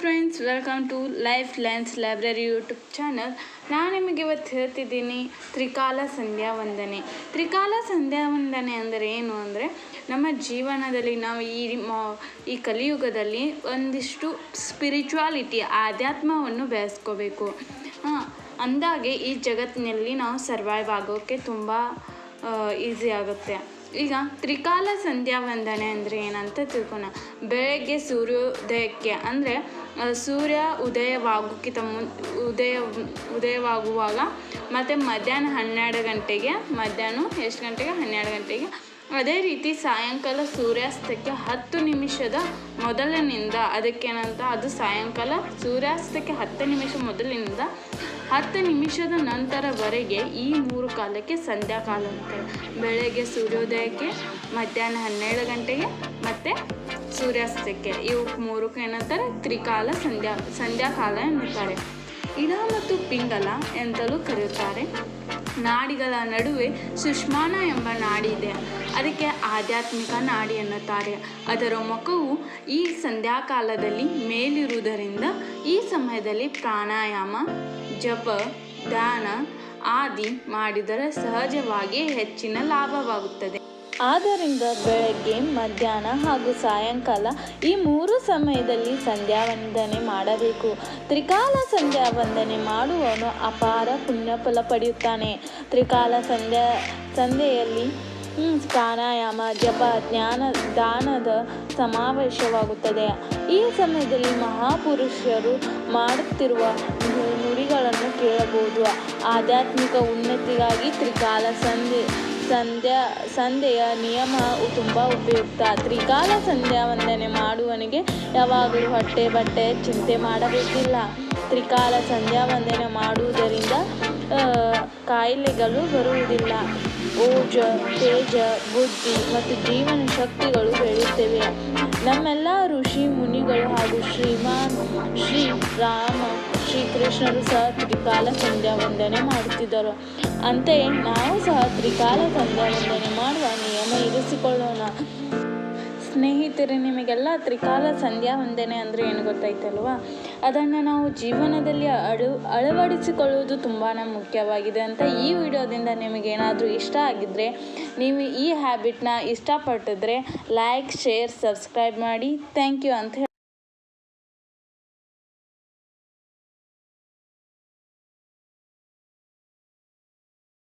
Friends welcome to life lines library YouTube channel ನಾನು ನಿಮಗೆ ಇವತ್ತು ಹೇಳ್ತಿದ್ದೀನಿ ತ್ರಿಕಾಲ ಸಂಧ್ಯಾ ವಂದನೆ. ತ್ರಿಕಾಲ ಸಂಧ್ಯಾ ವಂದನೆ ಅಂದರೆ ಏನು ಅಂದರೆ ನಮ್ಮ ಜೀವನದಲ್ಲಿ ನಾವು ಈ ಈ ಕಲಿಯುಗದಲ್ಲಿ ಒಂದಿಷ್ಟು ಸ್ಪಿರಿಚುವಾಲಿಟಿ ಆಧ್ಯಾತ್ಮವನ್ನು ಬೆಳೆಸ್ಕೋಬೇಕು. ಅಂದಾಗೆ ಈ ಜಗತ್ತಿನಲ್ಲಿ ನಾವು ಸರ್ವೈವ್ ಆಗೋಕ್ಕೆ ತುಂಬ ಈಸಿ ಆಗುತ್ತೆ. ಈಗ ತ್ರಿಕಾಲ ಸಂಧ್ಯಾ ವಂದನೆ ಅಂದರೆ ಏನಂತ ತಿಳ್ಕೊಣ. ಬೆಳಗ್ಗೆ ಸೂರ್ಯೋದಯಕ್ಕೆ ಅಂದರೆ ಸೂರ್ಯ ಉದಯವಾಗೋಕ್ಕಿಂತ ಮುನ್, ಉದಯ, ಉದಯವಾಗುವಾಗ ಮತ್ತು ಮಧ್ಯಾಹ್ನ ಹನ್ನೆರಡು ಗಂಟೆಗೆ, ಮಧ್ಯಾಹ್ನ ಎಷ್ಟು ಗಂಟೆಗೆ? ಹನ್ನೆರಡು ಗಂಟೆಗೆ. ಅದೇ ರೀತಿ ಸಾಯಂಕಾಲ ಸೂರ್ಯಾಸ್ತಕ್ಕೆ ಹತ್ತು ನಿಮಿಷದ ಮೊದಲಿನಿಂದ, ಅದಕ್ಕೇನಂತ? ಅದು ಸಾಯಂಕಾಲ ಸೂರ್ಯಾಸ್ತಕ್ಕೆ ಹತ್ತು ನಿಮಿಷ ಮೊದಲಿನಿಂದ ಹತ್ತು ನಿಮಿಷದ ನಂತರವರೆಗೆ ಈ ಮೂರು ಕಾಲಕ್ಕೆ ಸಂಧ್ಯಾಕಾಲ ಅಂತಾರೆ ಬೆಳಗ್ಗೆ ಸೂರ್ಯೋದಯಕ್ಕೆ, ಮಧ್ಯಾಹ್ನ ಹನ್ನೆರಡು ಗಂಟೆಗೆ ಮತ್ತು ಸೂರ್ಯಾಸ್ತಕ್ಕೆ. ಇವು ಮೂರಕ್ಕೆ ಏನಂತಾರೆ ತ್ರಿಕಾಲ ಸಂಧ್ಯಾ, ಸಂಧ್ಯಾಕಾಲ ಎನ್ನುತ್ತಾರೆ. ಇಡ ಮತ್ತು ಪಿಂಗಲ ಎಂತಲೂ ಕರೆಯುತ್ತಾರೆ. ನಾಡಿಗಳ ನಡುವೆ ಸುಷ್ಮಾನ ಎಂಬ ನಾಡಿ ಇದೆ. ಅದಕ್ಕೆ ಆಧ್ಯಾತ್ಮಿಕ ನಾಡಿ ಎನ್ನುತ್ತಾರೆ. ಅದರ ಮುಖವು ಈ ಸಂಧ್ಯಾಕಾಲದಲ್ಲಿ ಮೇಲಿರುವುದರಿಂದ ಈ ಸಮಯದಲ್ಲಿ ಪ್ರಾಣಾಯಾಮ, ಜಪ, ಧ್ಯಾನ ಆದಿ ಮಾಡಿದರೆ ಸಹಜವಾಗಿ ಹೆಚ್ಚಿನ ಲಾಭವಾಗುತ್ತದೆ. ಆದ್ದರಿಂದ ಬೆಳಗ್ಗೆ, ಮಧ್ಯಾಹ್ನ ಹಾಗೂ ಸಾಯಂಕಾಲ ಈ ಮೂರು ಸಮಯದಲ್ಲಿ ಸಂಧ್ಯಾ ವಂದನೆ ಮಾಡಬೇಕು. ತ್ರಿಕಾಲ ಸಂಧ್ಯಾ ವಂದನೆ ಮಾಡುವವನು ಅಪಾರ ಪುಣ್ಯ ಫಲ ಪಡೆಯುತ್ತಾನೆ. ತ್ರಿಕಾಲ ಸಂಧ್ಯಾ ಸಂಧೆಯಲ್ಲಿ ಪ್ರಾಣಾಯಾಮ, ಜಪ, ಜ್ಞಾನ, ದಾನದ ಸಮಾವೇಶವಾಗುತ್ತದೆ. ಈ ಸಮಯದಲ್ಲಿ ಮಹಾಪುರುಷರು ಮಾಡುತ್ತಿರುವ ನುಡಿಗಳನ್ನು ಕೇಳಬಹುದು. ಆಧ್ಯಾತ್ಮಿಕ ಉನ್ನತಿಗಾಗಿ ತ್ರಿಕಾಲ ಸಂಧಿ ಸಂಧ್ಯಾ ಸಂಧೆಯ ನಿಯಮ ತುಂಬ ಉಪಯುಕ್ತ. ತ್ರಿಕಾಲ ಸಂಧ್ಯಾ ವಂದನೆ ಮಾಡುವವನಿಗೆ ಯಾವಾಗಲೂ ಹೊಟ್ಟೆ ಬಟ್ಟೆ, ಚಿಂತೆ ಮಾಡಬೇಕಿಲ್ಲ. ತ್ರಿಕಾಲ ಸಂಧ್ಯಾ ವಂದನೆ ಮಾಡುವುದರಿಂದ ಕಾಯಿಲೆಗಳು ಬರುವುದಿಲ್ಲ. ಓಜ, ತೇಜ, ಬುದ್ಧಿ ಮತ್ತು ಜೀವನ ಶಕ್ತಿಗಳು ಬೆಳೆಯುತ್ತವೆ. ನಮ್ಮೆಲ್ಲ ಋಷಿ ಮುನಿಗಳು ಹಾಗೂ ಶ್ರೀಮಾನ್, ಶ್ರೀ ರಾಮ ಶ್ರೀಕೃಷ್ಣರು ಸಹ ತ್ರಿಕಾಲ ಸಂಧ್ಯಾ ವಂದನೆ ಮಾಡುತ್ತಿದ್ದರು. ಅಂತೆಯೇ ನಾವು ಸಹ ತ್ರಿಕಾಲ ಸಂಧ್ಯಾ ವಂದನೆ ಮಾಡುವ ನಿಯಮ ಇರಿಸಿಕೊಳ್ಳೋಣ. ಸ್ನೇಹಿತರೆ, ನಿಮಗೆಲ್ಲ ತ್ರಿಕಾಲ ಸಂಧ್ಯಾ ವಂದನೆ ಅಂದರೆ ಏನು ಗೊತ್ತಾಯ್ತಲ್ವಾ? ಅದನ್ನು ನಾವು ಜೀವನದಲ್ಲಿ ಅಳು, ಅಳವಡಿಸಿಕೊಳ್ಳುವುದು ತುಂಬಾ ಮುಖ್ಯವಾಗಿದೆ ಅಂತ ಈ ವಿಡಿಯೋದಿಂದ ನಿಮಗೇನಾದರೂ ಇಷ್ಟ ಆಗಿದ್ದರೆ ನೀವು ಈ ಹ್ಯಾಬಿಟ್ನ ಇಷ್ಟಪಟ್ಟಿದ್ರೆ ಲೈಕ್ ಶೇರ್ ಸಬ್ಸ್ಕ್ರೈಬ್ ಮಾಡಿ. ಥ್ಯಾಂಕ್ ಯು ಅಂತ